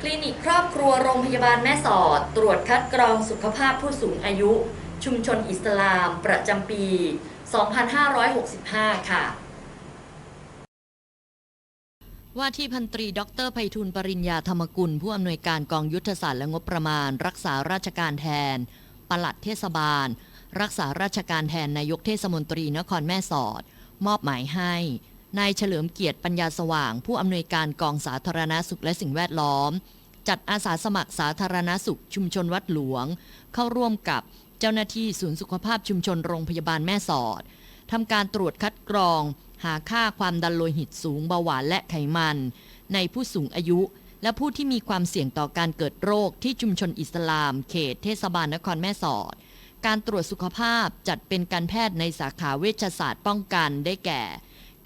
คลินิกครอบครัวโรงพยาบาลแม่สอด ตรวจคัดกรองสุขภาพผู้สูงอายุ ชุมชนอิสลาม ประจำปี 2565 ค่ะว่าที่พันตรีดรไพฑูรย์ปริญญาธรรมกุล ผู้อำนวยการกองยุทธศาสตร์และงบประมาณ รักษาราชการแทน ปลัดเทศบาล รักษาราชการแทนนายกเทศมนตรีนครแม่สอด มอบหมายให้ นายเฉลิมเกียรติปัญญาสว่าง ผู้อำนวยการกองสาธารณาสุขและสิ่งแวดล้อม จัดอาสาสมัครสาธารณสุขชุมชนวัดหลวง เข้าร่วมกับเจ้าหน้าที่ศูนย์สุขภาพชุมชนโรงพยาบาลแม่สอดทำการตรวจคัดกรอง หาค่าความดันโลหิตสูงเบาหวานและไขมัน ในผู้สูงอายุ และผู้ที่มีความเสี่ยงต่อการเกิดโรคที่ชุมชนอิสลาม เขตเทศบาลนครแม่สอด การตรวจสุขภาพจัดเป็นการแพทย์ในสาขาเวชศาสตร์ป้องกันได้แก่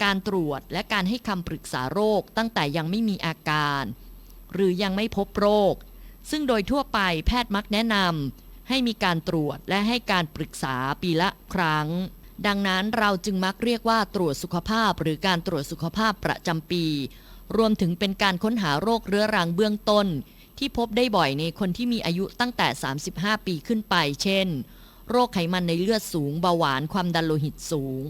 การตรวจและการให้คำปรึกษาโรคตั้งแต่ยังไม่มีอาการ หรือยังไม่พบโรค ซึ่งโดยทั่วไปแพทย์มักแนะนำให้มีการตรวจและให้การปรึกษาปีละครั้ง ดังนั้นเราจึงมักเรียกว่าตรวจสุขภาพ หรือการตรวจสุขภาพประจำปี รวมถึงเป็นการค้นหาโรคเรื้อรังเบื้องต้น ที่พบได้บ่อยในคนที่มีอายุตั้งแต่ 35 ปีขึ้นไป เช่น โรคไขมันในเลือดสูงเบาหวานความดันโลหิตสูง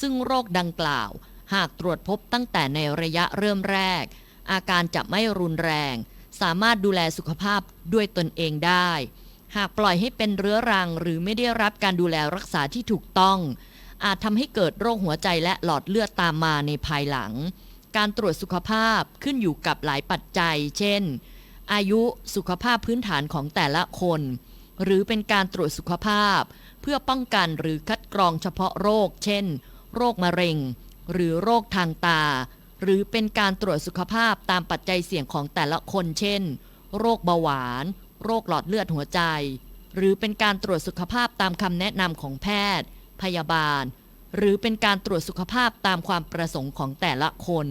ซึ่งโรคดังกล่าว หากตรวจพบตั้งแต่ในระยะเริ่มแรก อาการจะไม่รุนแรง สามารถดูแลสุขภาพด้วยตนเองได้ หากปล่อยให้เป็นเรื้อรังหรือไม่ได้รับการดูแลรักษาที่ถูกต้อง อาจทำให้เกิดโรคหัวใจและหลอดเลือดตามมาในภายหลัง การตรวจสุขภาพขึ้นอยู่กับหลายปัจจัย เช่น อายุสุขภาพพื้นฐานของแต่ละคน หรือเป็นการตรวจสุขภาพ เพื่อป้องกันหรือคัดกรองเฉพาะโรค เช่น โรคมะเร็ง หรือโรคทางตา หรือเป็นการตรวจสุขภาพตามปัจจัยเสี่ยงของแต่ละคนเช่น โรคเบาหวาน โรคหลอดเลือดหัวใจ หรือเป็นการตรวจสุขภาพตามคำแนะนำของแพทย์ พยาบาล หรือเป็นการตรวจสุขภาพตามความประสงค์ของแต่ละคน